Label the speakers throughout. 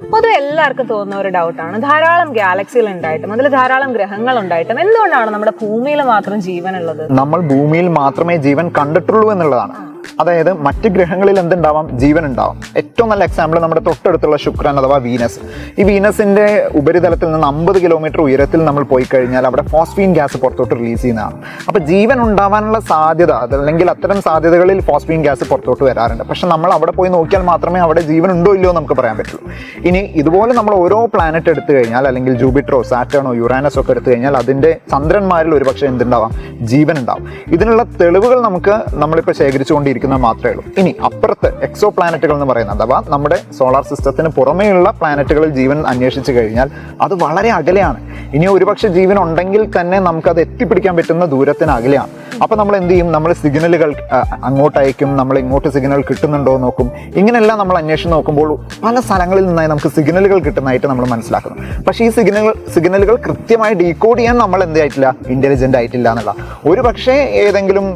Speaker 1: പൊതുവെ എല്ലാവർക്കും തോന്നുന്ന ഒരു ഡൗട്ടാണ് ധാരാളം ഗാലക്സികൾ ഉണ്ടായിട്ടും അതിൽ ധാരാളം ഗ്രഹങ്ങൾ ഉണ്ടായിട്ടും. എന്തുകൊണ്ടാണ് നമ്മുടെ ഭൂമിയിൽ മാത്രം ജീവനുള്ളത്?
Speaker 2: നമ്മൾ ഭൂമിയിൽ മാത്രമേ ജീവൻ കണ്ടിട്ടുള്ളൂ എന്നുള്ളതാണ്. അതായത് മറ്റ് ഗ്രഹങ്ങളിൽ എന്തുണ്ടാവാം? ജീവൻ ഉണ്ടാവാം ഏറ്റവും നല്ല എക്സാമ്പിൾ നമ്മുടെ തൊട്ടടുത്തുള്ള ശുക്രൻ അഥവാ വീനസ്. ഈ വീനസിന്റെ ഉപരിതലത്തിൽ നിന്ന് അമ്പത് കിലോമീറ്റർ ഉയരത്തിൽ നമ്മൾ പോയി കഴിഞ്ഞാൽ അവിടെ ഫോസ്ഫീൻ ഗ്യാസ് പുറത്തോട്ട് റിലീസ് ചെയ്യുന്നതാണ്. അപ്പോൾ ജീവൻ ഉണ്ടാവാനുള്ള സാധ്യത അതല്ലെങ്കിൽ അത്തരം സാധ്യതകളിൽ ഫോസ്ഫീൻ ഗ്യാസ് പുറത്തോട്ട് വരാറുണ്ട്. പക്ഷെ നമ്മൾ അവിടെ പോയി നോക്കിയാൽ മാത്രമേ അവിടെ ജീവൻ ഉണ്ടോ ഇല്ലയോ നമുക്ക് പറയാൻ പറ്റുള്ളൂ. ഇനി ഇതുപോലെ നമ്മൾ ഓരോ പ്ലാനറ്റ് എടുത്തു കഴിഞ്ഞാൽ അല്ലെങ്കിൽ ജൂപിറ്ററോ സാറ്റേണോ യുറാനസ് ഒക്കെ എടുത്തു കഴിഞ്ഞാൽ അതിന്റെ ചന്ദ്രന്മാരിൽ ഒരുപക്ഷെ എന്തുണ്ടാവാം? ജീവൻ ഉണ്ടാവും. ഇതിനുള്ള തെളിവുകൾ നമുക്ക് നമ്മളിപ്പോൾ ശേഖരിച്ചുകൊണ്ടിരിക്കുന്നത് മാത്രമേ ഉള്ളൂ. ഇനി അപ്പുറത്ത് എക്സോ പ്ലാനറ്റുകൾ എന്ന് പറയുന്നത് അഥവാ നമ്മുടെ സോളാർ സിസ്റ്റത്തിന് പുറമേയുള്ള പ്ലാനറ്റുകളിൽ ജീവൻ അന്വേഷിച്ചു കഴിഞ്ഞാൽ അത് വളരെ അകലെയാണ്. ഇനി ഒരുപക്ഷെ ജീവൻ ഉണ്ടെങ്കിൽ തന്നെ നമുക്കത് എത്തിപ്പിടിക്കാൻ പറ്റുന്ന ദൂരത്തിന് അകലെയാണ്. അപ്പൊ നമ്മൾ എന്ത് ചെയ്യും? നമ്മൾ സിഗ്നലുകൾ അങ്ങോട്ട് അയക്കും. നമ്മൾ ഇങ്ങോട്ട് സിഗ്നൽ കിട്ടുന്നുണ്ടോ നോക്കും. ഇങ്ങനെയെല്ലാം നമ്മൾ അന്വേഷിച്ച് നോക്കുമ്പോൾ പല സ്ഥലങ്ങളിൽ നിന്നായി നമുക്ക് സിഗ്നലുകൾ കിട്ടുന്നതായിട്ട് നമ്മൾ മനസ്സിലാക്കുന്നു. പക്ഷേ ഈ സിഗ്നൽ സിഗ്നലുകൾ കൃത്യമായി ഡീകോഡ് ചെയ്യാൻ നമ്മൾ എന്ത് ആയിട്ടില്ല? ഇന്റലിജന്റ് ആയിട്ടില്ല എന്നുള്ള. ഒരു പക്ഷേ ഏതെങ്കിലും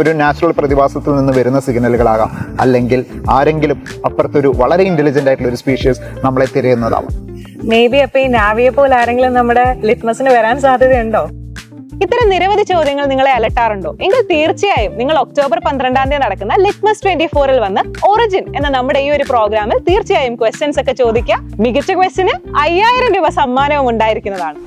Speaker 2: ഒരു നാച്ചുറൽ പ്രതിഭാസത്തിൽ നിന്ന് വരുന്ന സിഗ്നലുകളാകാം. അല്ലെങ്കിൽ ആരെങ്കിലും അപ്പുറത്തൊരു വളരെ ഇന്റലിജന്റ് ആയിട്ടുള്ള ഒരു സ്പീഷ്യസ് നമ്മളെ തിരയുന്നതാവാം.
Speaker 1: മേ ബി അപ്പൊ ഈ നാവിയെ പോലെ ആരെങ്കിലും നമ്മുടെ ലിറ്റ്മസിന് വരാൻ സാധ്യതയുണ്ടോ? ഇത്തരം നിരവധി ചോദ്യങ്ങൾ നിങ്ങളെ അലട്ടാറുണ്ടോ? എങ്കിൽ തീർച്ചയായും നിങ്ങൾ ഒക്ടോബർ പന്ത്രണ്ടാം തീയതി നടക്കുന്ന ലിറ്റ്മസ് ട്വന്റി ഫോറിൽ വന്ന് ഒറിജിൻ എന്ന നമ്മുടെ ഈ ഒരു പ്രോഗ്രാമിൽ തീർച്ചയായും ക്വസ്റ്റ്യൻസ് ഒക്കെ ചോദിക്കുക മികച്ച ക്വസ്റ്റിന് അയ്യായിരം രൂപ സമ്മാനവും ഉണ്ടായിരിക്കുന്നതാണ്.